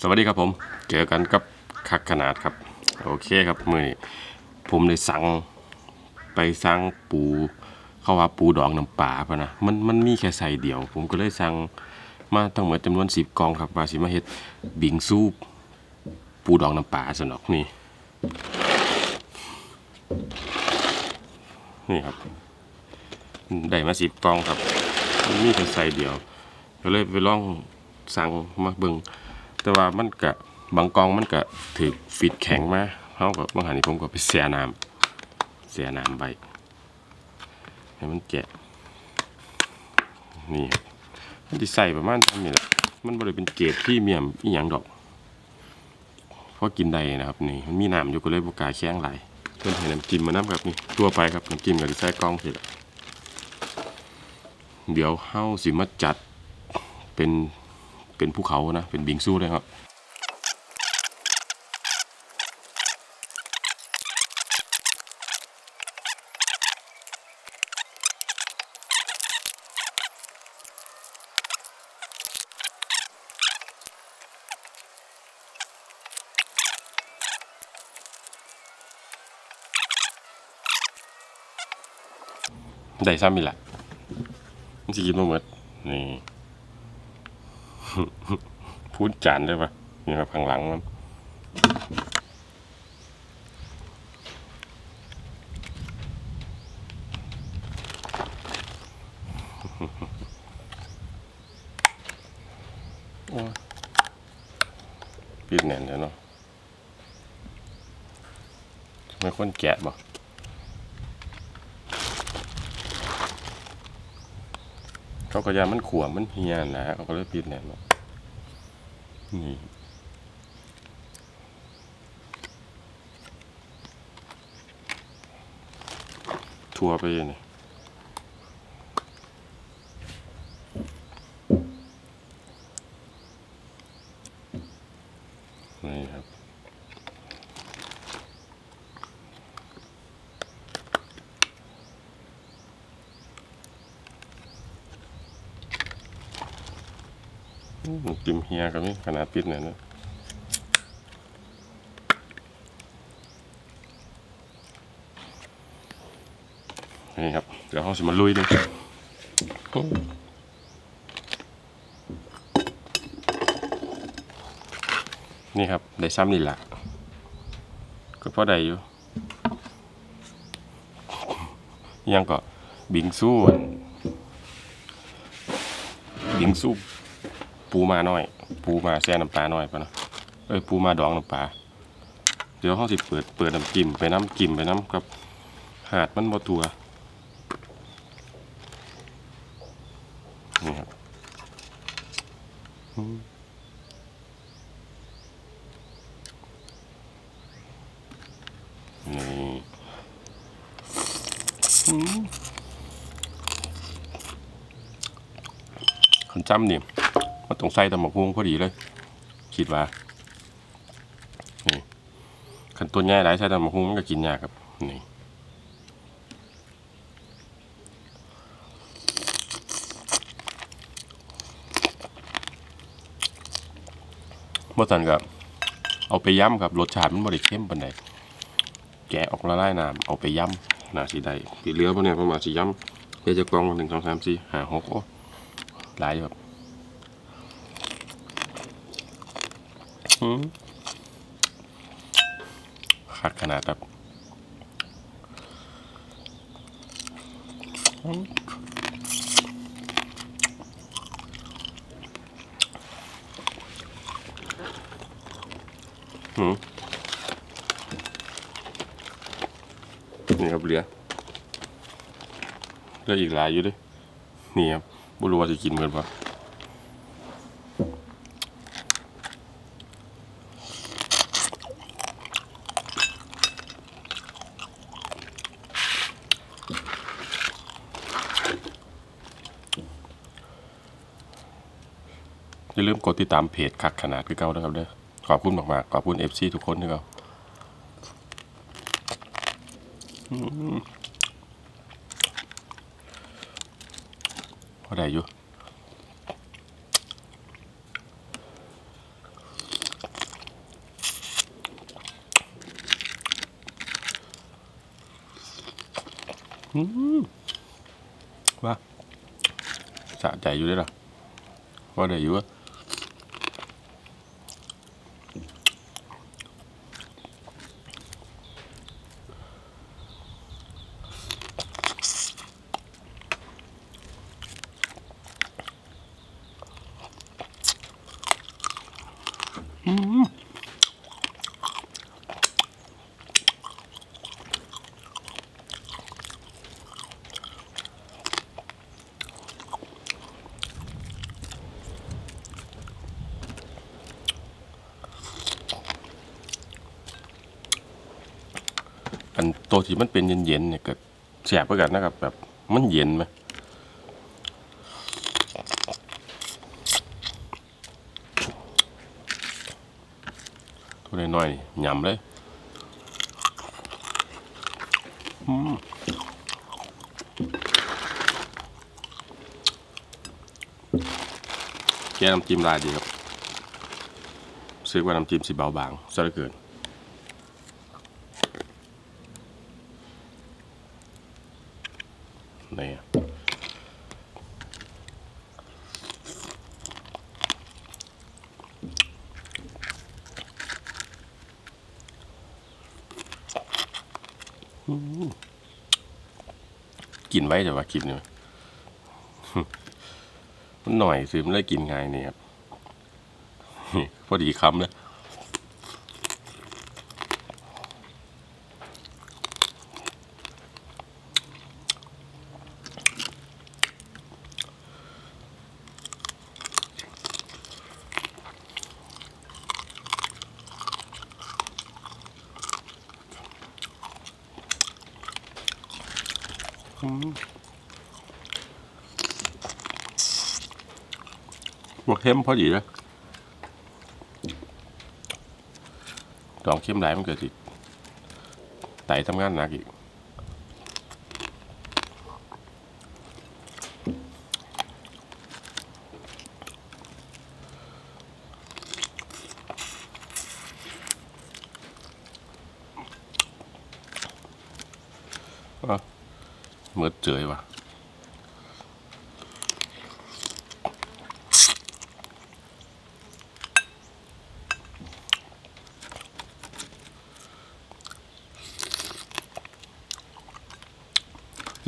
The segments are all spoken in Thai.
สวัสดีครับผม เจอกันกับคักขนาดครับ โอเคครับมือนี้ผมได้สั่งไปสั่งปูเขาว่าปูดองน้ำปลาพะนะมันมันมีแค่ใส่เดียว ผมก็เลยสั่งมาทั้งหมดจำนวนสิบกองครับว่าสิมาเฮ็ดบิงซูปปูดองน้ำปลาสนอกนี่นี่ครับได้มาสิบกองครับ มันมีแค่ใส่เดียวก็เลยไปลองสั่งมาเบิ่ง แต่ว่ามันก็บางกองมันก็ถือฟิตแข็งมาเฮาก็บางหันนี่ผมก็ไปเสียน้ำเสียน้ำไปให้มันแกะนี่มันสิใส่ประมาณเท่านี้แหละมันบ่ได้เป็นเกรดพรีเมียมอีหยังดอกพอกินได้นะครับนี่มันมีน้ำอยู่ก็เลยบ่กาแข้งไหลเพิ่นให้น้ำจิ้มมานํครับนี่ตัวไปครับน้ำจิ้มก็สิใส่กล่องสิละเดี๋ยวเฮาสิมาจัดเป็น เป็นภูเขานะ เป็นบิงซูเลยครับได้ซ้ำอีกละมันสกินมาหมดนี่ พูดจานได้ปะนี่ครับข้างหลังมันโอ้ยปิดแน่นเลยเนาะไม่คนแกะบ่ เขาก็ยามันขวมมันเฮียนะเขาก็เลยปิดแน่นนี่ทัวร์ไปเลยนี่นี่ครับ อืมติมเฮียกับนี่ขนาดปิดเนี่ยนะนี่ครับ เดี๋ยวเราจะมาลุยเลยนี่ครับ ได้ซ้ำนี่แหละก็พอได้อยู่ยังก็บิงซูอั่นบิงซู ปูมาน้อย ปูมาแซ่น้ำปลาน้อยปะเนาะเอ้ยปูมาดองน้ำปลาเดี๋ยวเขาสิเปิดเปิดน้ำจิ้มไปน้ำจิ้มไปน้ำกับหาดมันบ่ตัวนี่ครับอืมนี่อืมขันจำนี่ มันต้องใส่ตะหมกฮวงพอดีเลย คิดว่านี่ขันตัวใหญ่หลายใส่ตะหมกฮวงมันก็กินยากครับนี่เมื่อสันกับเอาไปย้ำครับรสชาติมันบริเข้มปานใดแกะออกละลายน้ำเอาไปย้ำนาสีได้ที่เหลือพวกเนี้ยประมาณสีย้ำเดี๋ยวจะกรองหนึ่งสองสามสี่ห้าหกโอ้หลายอยู่ครับอืม ขาดขนาดแบบอืมนี่ครับเหลือเหลืออีกหลายอยู่ด้วยนี่ครับบุรุษว่าจะกินเหมือนปะ ลืมกดติดตามเพจคักขนาดคือเก่านะครับเด้อขอบคุณมากๆขอบคุณเอฟซีทุกคนที่เขาพอได้อยู่ว่าสะใจอยู่ด้วยหรอพอาได้อยู่ว่า อันตัวที่มันเป็นเย็นๆเนี่ยก็แสบไปกันนะครับ แบบมันเย็นไหม น้อยยำเลยแกน้ำจิ้มลายดีครับซื้อว่าน้ำจิ้มสีเบาบางซะเหลือเกิน กินไว้แต่ว่าคลิปนี้มันหน่อยซึมันเลยกินไงเนี่ยครับพอดีคำเลย บวกเข้มพอดีเลยดองเข้มหลายมันเกิดสิไตทำงานหนักอีกอะ เมื่อเจยว่ะ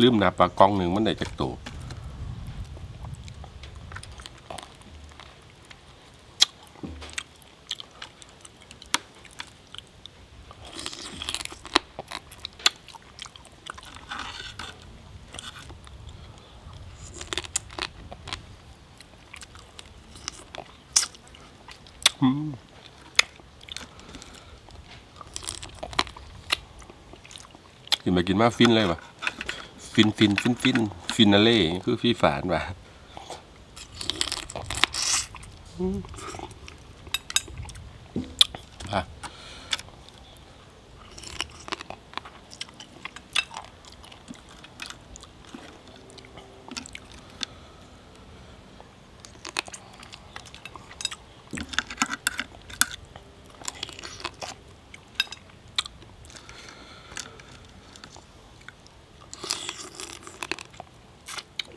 ลืมนับปลากองหนึ่งมันได้จากตัว กินไปกินมาฟินเลยว่ะ ฟินฟินฟินฟินฟินนาเล่คือฟีฝานวะ่ะ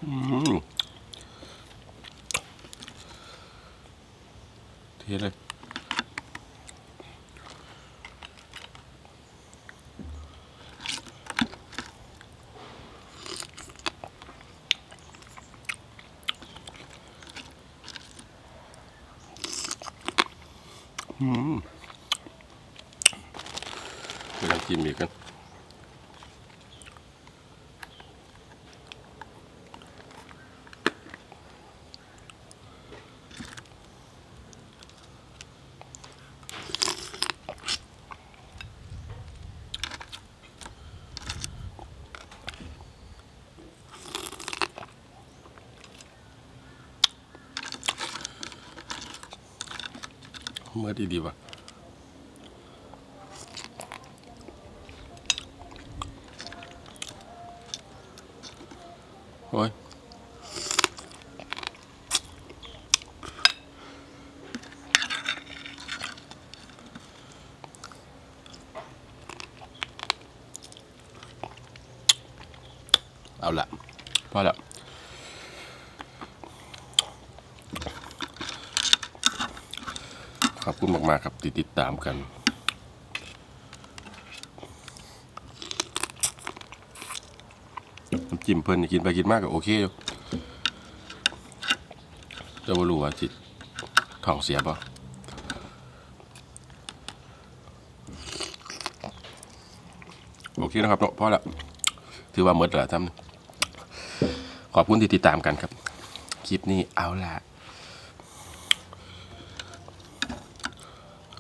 ทีเลยอืมไปลองกินอีกกัน เมื่อดีดีว่ะโอ้ยเอาละพอแล้ว อบคุณมากๆครับที่ติดตามกัน น้ำจิ้มเพิ่นกินไปกินมากก็โอเคอยู่จะบ่รู้ว่าจิท้องเสียป่ะโอเคนะครับเนาะพอละถือว่าหมดแล้วทำขอบคุณที่ติดตามกันครับ คลิปนี้เอาละ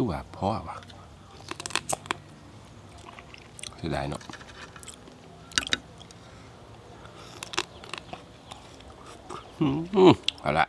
คือว่าพ่อว่ะเสียดายเนาะเอาละ